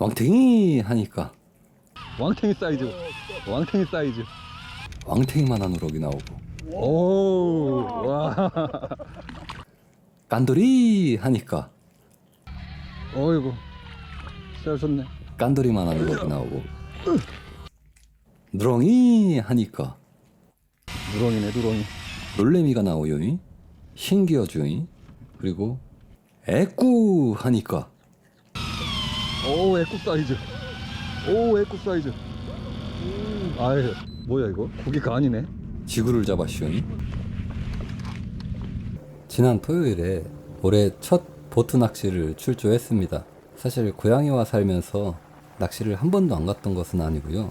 왕탱이 하니까 왕탱이 사이즈. 왕탱이 사이즈. 왕탱이만한 우럭이 나오고 오, 와. 깐돌이 하니까 어이구. 잘 섰네. 깐돌이만한 우럭이 나오고 누렁이 하니까 누렁이네, 누렁이. 놀래미가 나오요이 신기어주이 그리고 애꾸 하니까 오, 애국 사이즈. 오, 애국 사이즈. 아유, 뭐야 이거? 고기가 아니네. 지구를 잡았슈이 지난 토요일에 올해 첫 보트 낚시를 출조했습니다. 사실 고양이와 살면서 낚시를 한 번도 안 갔던 것은 아니고요.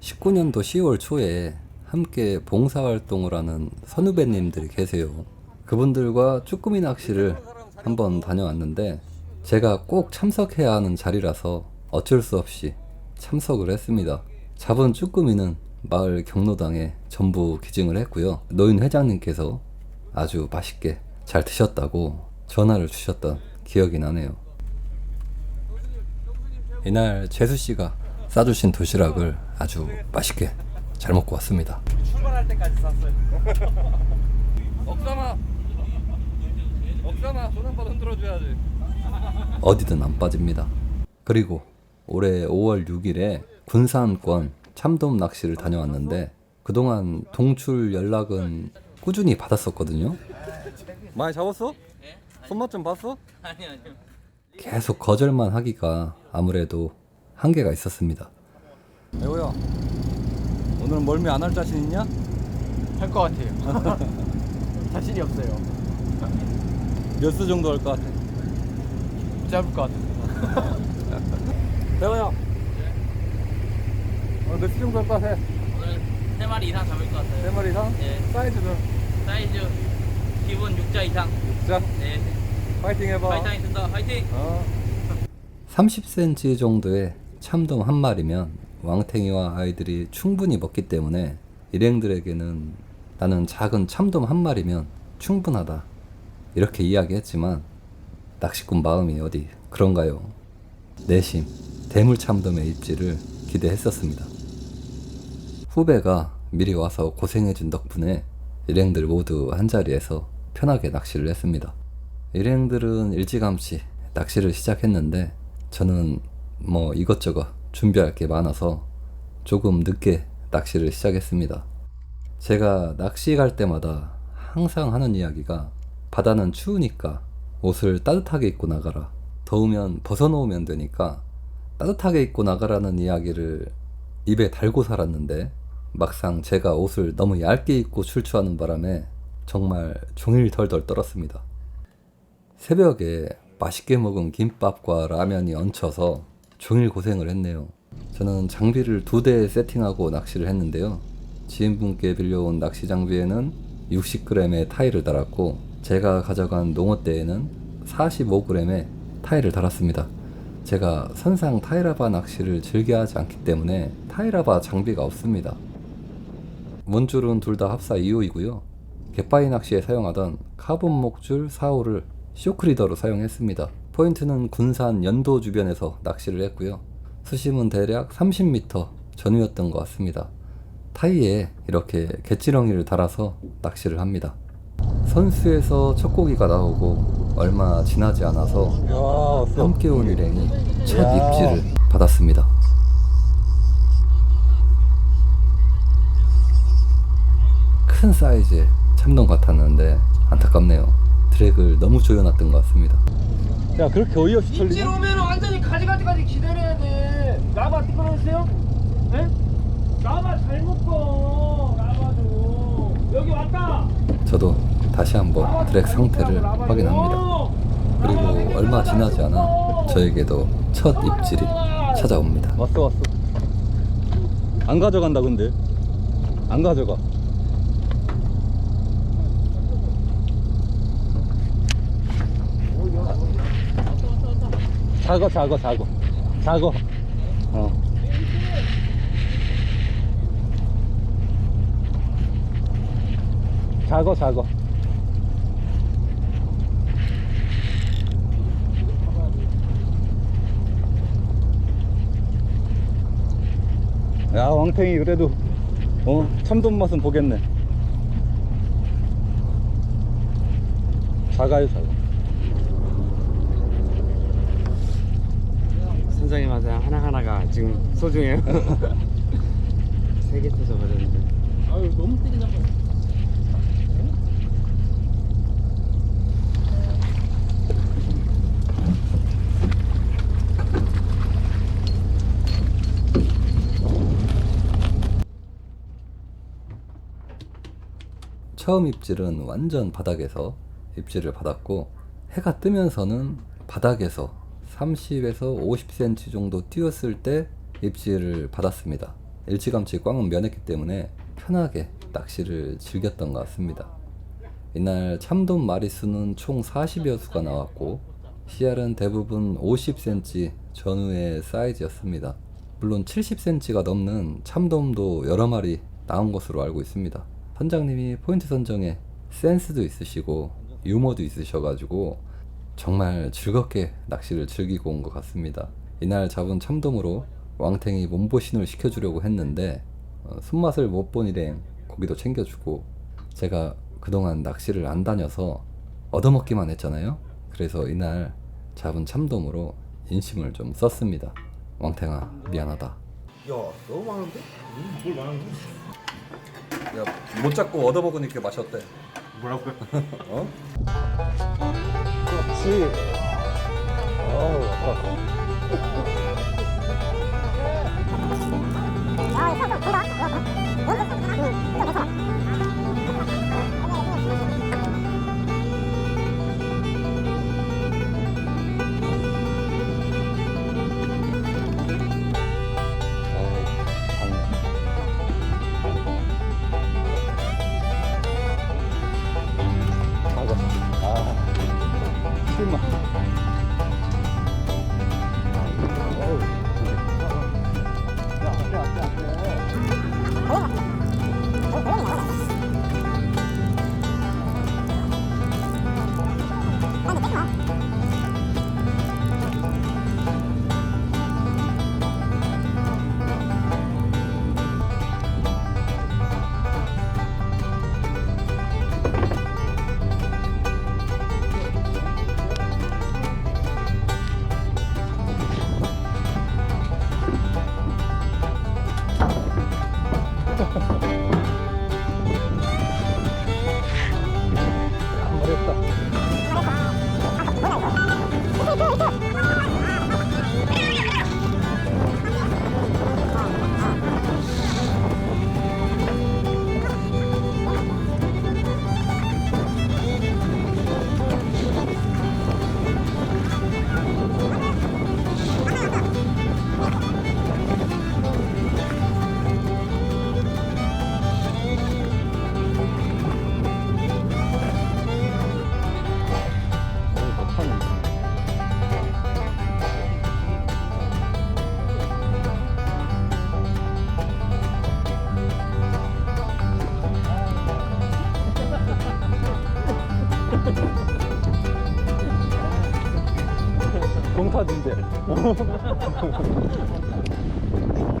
19년도 10월 초에 함께 봉사활동을 하는 선후배님들이 계세요. 그분들과 쭈꾸미 낚시를 한번 다녀왔는데 제가 꼭 참석해야 하는 자리라서 어쩔 수 없이 참석을 했습니다. 잡은 쭈꾸미는 마을 경로당에 전부 기증을 했고요. 노인 회장님께서 아주 맛있게 잘 드셨다고 전화를 주셨던 기억이 나네요. 이날 재수 씨가 싸주신 도시락을 아주 맛있게 잘 먹고 왔습니다. 출발할 때까지 쌌어요. 억삼아, 억삼아 손 한 번 흔들어줘야지. 어디든 안 빠집니다. 그리고 올해 5월 6일에 군산권 참돔 낚시를 다녀왔는데 그동안 동출 연락은 꾸준히 받았었거든요. 많이 잡았어? 손맛 좀 봤어? 아니 아니요. 계속 거절만 하기가 아무래도 한계가 있었습니다. 여우야, 오늘 멀미 안 할 자신 있냐? 할 것 같아요. 자신이 없어요. 몇 수 정도 할 것 같아? 잡을 것 같아요. 여우야, 오늘 몇수 정도 할것 같아? 오늘 세 마리 이상 잡을 것 같아요. 세 마리 이상? 네. 사이즈는? 사이즈 기본 6자 이상. 자, 네. 파이팅 해봐. 파이팅 있습니다. 파이팅. 어. 30cm 정도의 참돔 한 마리면 왕탱이와 아이들이 충분히 먹기 때문에 일행들에게는 나는 작은 참돔 한 마리면 충분하다. 이렇게 이야기했지만 낚시꾼 마음이 어디 그런가요? 내심 대물 참돔의 입질을 기대했었습니다. 후배가 미리 와서 고생해준 덕분에 일행들 모두 한자리에서 편하게 낚시를 했습니다. 일행들은 일찌감치 낚시를 시작했는데 저는 뭐 이것저것 준비할 게 많아서 조금 늦게 낚시를 시작했습니다. 제가 낚시 갈 때마다 항상 하는 이야기가 바다는 추우니까 옷을 따뜻하게 입고 나가라. 더우면 벗어놓으면 되니까 따뜻하게 입고 나가라는 이야기를 입에 달고 살았는데 막상 제가 옷을 너무 얇게 입고 출투하는 바람에 정말 종일 덜덜 떨었습니다. 새벽에 맛있게 먹은 김밥과 라면이 얹혀서 종일 고생을 했네요. 저는 장비를 두 대 세팅하고 낚시를 했는데요. 지인분께 빌려온 낚시 장비에는 60g의 타일을 달았고 제가 가져간 농어대에는 45g의 타일을 달았습니다. 제가 선상 타이라바 낚시를 즐겨하지 않기 때문에 타이라바 장비가 없습니다. 문줄은 둘 다 합사 2호이고요. 갯바위 낚시에 사용하던 카본 목줄 4호를 쇼크리더로 사용했습니다. 포인트는 군산 연도 주변에서 낚시를 했고요. 수심은 대략 30m 전후였던 것 같습니다. 타이에 이렇게 갯지렁이를 달아서 낚시를 합니다. 선수에서 첫 고기가 나오고 얼마 지나지 않아서. 함께 온 일행이 첫 야. 입질을 받았습니다. 큰 사이즈의 참돔 같았는데 안타깝네요. 드랙을 너무 조여놨던 것 같습니다. 야, 그렇게 어이없이 입질 털리냐? 오면 완전히 가지가지까지 기다려야 돼. 라바 뜯어놓으세요? 예? 라바 잘 묶어. 라바도. 여기 왔다. 저도 다시 한번 드랙 상태를 확인합니다. 그리고 얼마 지나지 않아 저에게도 첫 입질이 찾아옵니다. 왔어, 왔어. 안 가져간다, 근데. 안 가져가. 작어, 작어, 작어. 작어. 어. 작어, 작어. 야 왕탱이 그래도 어 참돔 맛은 보겠네 작아요 작아 선장님한테 하나하나가 지금 소중해요. 세 개 터져 버렸는데. 아유 너무 세게 잡아. 처음 입질은 완전 바닥에서 입질을 받았고 해가 뜨면서는 바닥에서 30에서 50cm 정도 띄었을 때 입질을 받았습니다. 일찌감치 꽝은 면했기 때문에 편하게 낚시를 즐겼던 것 같습니다. 이날 참돔 마리수는 총 40여 수가 나왔고 씨알은 대부분 50cm 전후의 사이즈였습니다. 물론 70cm가 넘는 참돔도 여러 마리 나온 것으로 알고 있습니다. 선장님이 포인트 선정에 센스도 있으시고 유머도 있으셔가지고 정말 즐겁게 낚시를 즐기고 온 것 같습니다. 이날 잡은 참돔으로 왕탱이 몸보신을 시켜주려고 했는데 어, 손맛을 못 본 일행 고기도 챙겨주고 제가 그동안 낚시를 안 다녀서 얻어먹기만 했잖아요. 그래서 이날 잡은 참돔으로 인심을 좀 썼습니다. 왕탱아 미안하다. 야 너무 많은데? 뭘 많은데? 야, 못 잡고 얻어먹으니까 맛이 어때? 뭐라고요? 어? 그렇지 어우 아까 어우 공타진대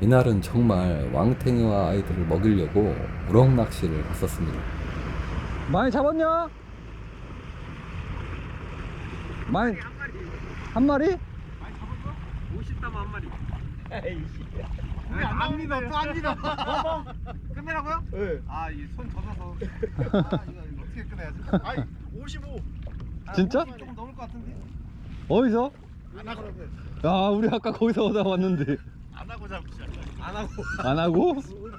이날은 정말 왕탱이와 아이들을 먹이려고 우럭 낚시를 갔었습니다. 많이 잡았냐? 많이 한 마리? 50땀 한 마리. 에이씨. 안 믿어 또안 믿어. 끝내라고요? 네. 아 이 손 젖어서. 아 이거 어떻게 끝내야지? 아이 55. 진짜? 조금 넘을 것 같은데. 어디서? 안 하고 야 우리 아까 거기서 오다 왔는데 안 하고 잡으시죠. 안 하고. 안 하고?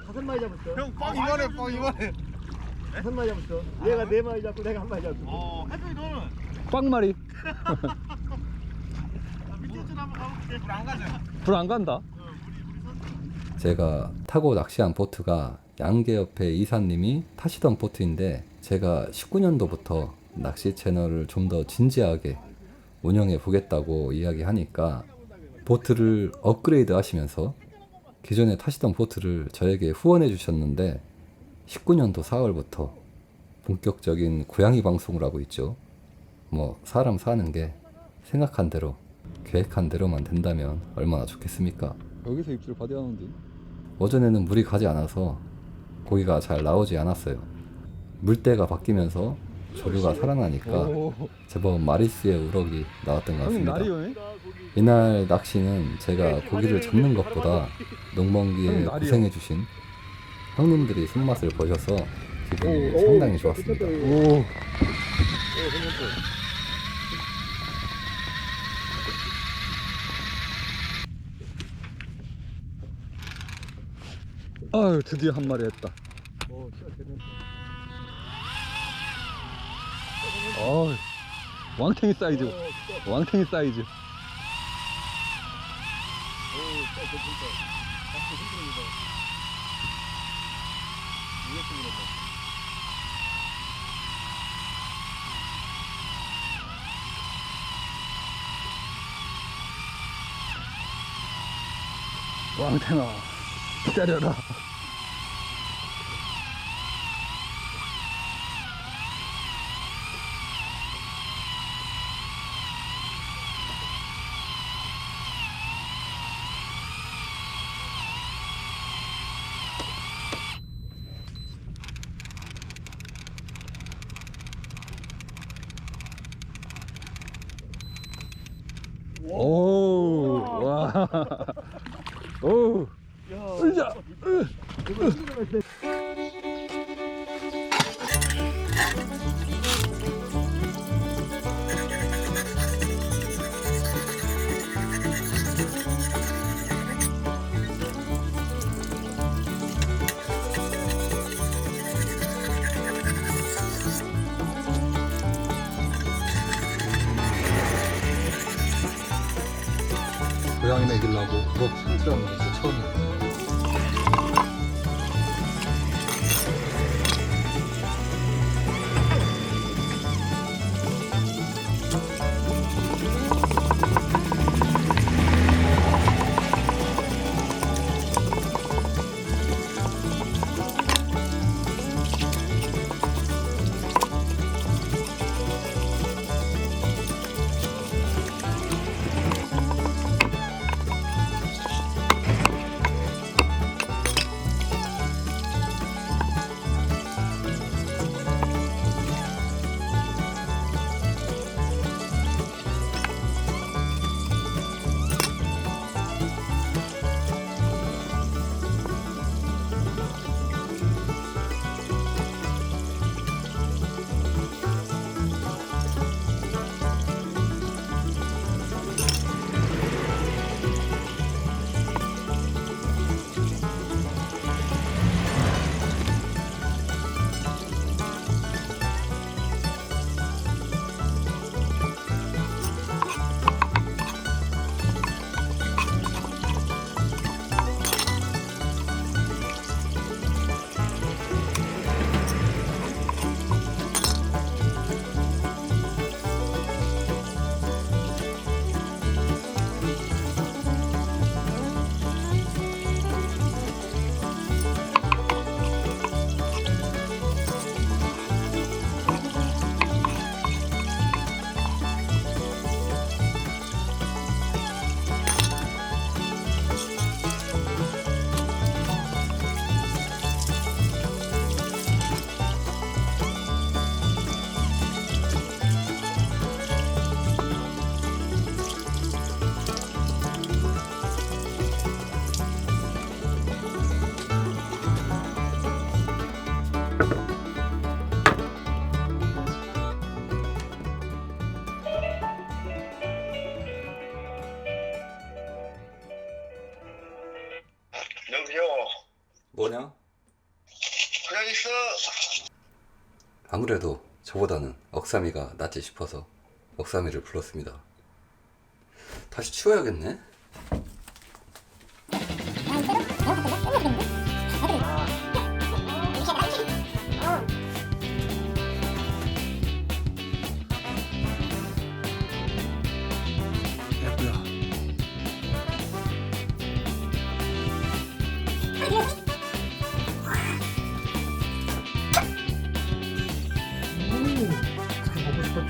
다섯 마리 잡았어. 형뻥 이번에 뻥 이번에. 다섯 마리 잡았어. 얘가 네 마리 잡고 내가 한 마리 잡고. 어, 해도 너는 빵마리 밑에 좀 한번 가볼게. 불안 가죠? 불안 간다 제가 타고 낚시한 보트가 양계 옆에 이사님이 타시던 보트인데 제가 19년도부터 낚시 채널을 좀 더 진지하게 운영해 보겠다고 이야기하니까 보트를 업그레이드 하시면서 기존에 타시던 보트를 저에게 후원해 주셨는데 19년도 4월부터 본격적인 고양이 방송을 하고 있죠. 뭐 사람 사는 게 생각한 대로 계획한 대로만 된다면 얼마나 좋겠습니까? 여기서 입질 받아야 하는데. 오전에는 물이 가지 않아서 고기가 잘 나오지 않았어요. 물때가 바뀌면서 조류가 살아나니까 오, 제법 마리수의 우럭이 나왔던 것 같습니다. 이날 낚시는 제가 고기를 잡는 것보다 농번기에. 고생해주신 형님들이 손맛을 보셔서 기분이 오, 상당히 좋았습니다. 오. 아유 드디어 한 마리 했다. 어, 왕탱이 사이즈, 왕탱이 사이즈. 왕탱아, 기다려라. 오, 와, 오, 으자, 고양이 먹이려고 부엌 손질하는 것도 처음이야. 저보다는 억삼이가 낫지 싶어서 억삼이를 불렀습니다. 다시 치워야겠네.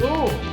哦